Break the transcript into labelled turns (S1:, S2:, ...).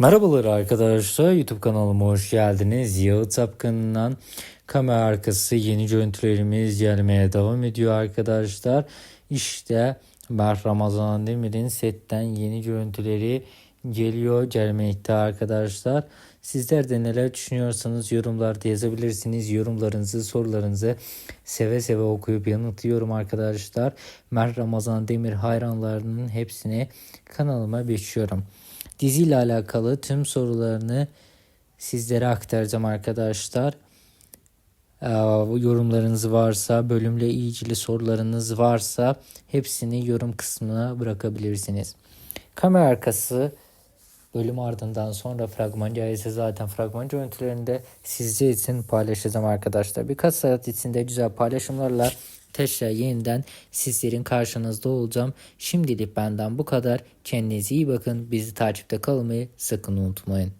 S1: Merhabalar arkadaşlar YouTube kanalıma hoş geldiniz. Yağıt Tapkan'dan kamera arkası yeni görüntülerimiz gelmeye devam ediyor arkadaşlar. İşte Mert Ramazan Demir'in setten yeni görüntüleri geliyor gelmekte arkadaşlar. Sizler de neler düşünüyorsanız yorumlarda yazabilirsiniz. Yorumlarınızı, sorularınızı seve seve okuyup yanıtlıyorum arkadaşlar. Mert Ramazan Demir hayranlarının hepsini kanalıma bekliyorum. Diziyle alakalı tüm sorularını sizlere aktaracağım arkadaşlar. Ee, yorumlarınız varsa, bölümle ilgili sorularınız varsa hepsini yorum kısmına bırakabilirsiniz. Kamera arkası bölüm ardından sonra fragman gelirse zaten fragman görüntülerinde sizler için paylaşacağım arkadaşlar. Birkaç saat içinde güzel paylaşımlarla tekrar yeniden sizlerin karşınızda olacağım. Şimdilik benden bu kadar. Kendinize iyi bakın. Bizi takipte kalmayı sakın unutmayın.